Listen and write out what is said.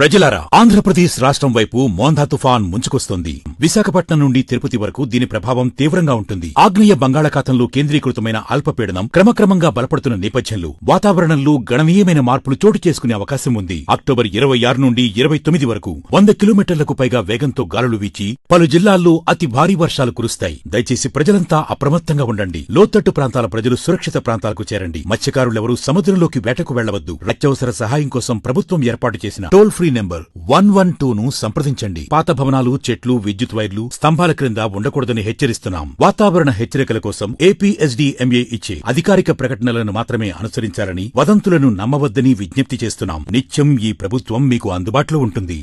ప్రజలారా ఆంధ్రప్రదేశ్ రాష్ట్రం వైపు మోందా తుఫాన్ ముంచుకొస్తోంది. విశాఖపట్నం నుండి తిరుపతి వరకు దీని ప్రభావం తీవ్రంగా ఉంటుంది. ఆగ్నేయ బంగాళాఖాతంలో కేంద్రీకృతమైన అల్పపీడనం క్రమక్రమంగా బలపడుతున్న నేపథ్యంలో వాతావరణంలో గణనీయమైన మార్పులు చోటు చేసుకునే అవకాశం ఉంది. అక్టోబర్ ఇరవై ఆరు నుండి ఇరవై తొమ్మిది వరకు వంద కిలోమీటర్లకు పైగా వేగంతో గాలులు వీచి పలు జిల్లాల్లో అతి భారీ వర్షాలు కురుస్తాయి. దయచేసి ప్రజలంతా అప్రమత్తంగా ఉండండి. లోతట్టు ప్రాంతాల ప్రజలు సురక్షిత ప్రాంతాలకు చేరండి. మత్స్యకారులెవరూ సముద్రంలోకి వేటకు వెళ్ళవద్దు. అత్యవసర సహాయం కోసం ప్రభుత్వం ఏర్పాటు చేసిన toll free number one one two ను సంప్రదించండి. పాత భవనాలు చెట్లు విద్యుత్ విద్యుత్ వైర్లు స్తంభాల క్రింద ఉండకూడదని హెచ్చరిస్తున్నాం. వాతావరణ హెచ్చరికల కోసం ఏపీఎస్డీఎంఏ ఇచ్చే అధికారిక ప్రకటనలను మాత్రమే అనుసరించాలని వదంతులను నమ్మవద్దని విజ్ఞప్తి చేస్తున్నాం. నిత్యం ఈ ప్రభుత్వం మీకు అందుబాటులో ఉంటుంది.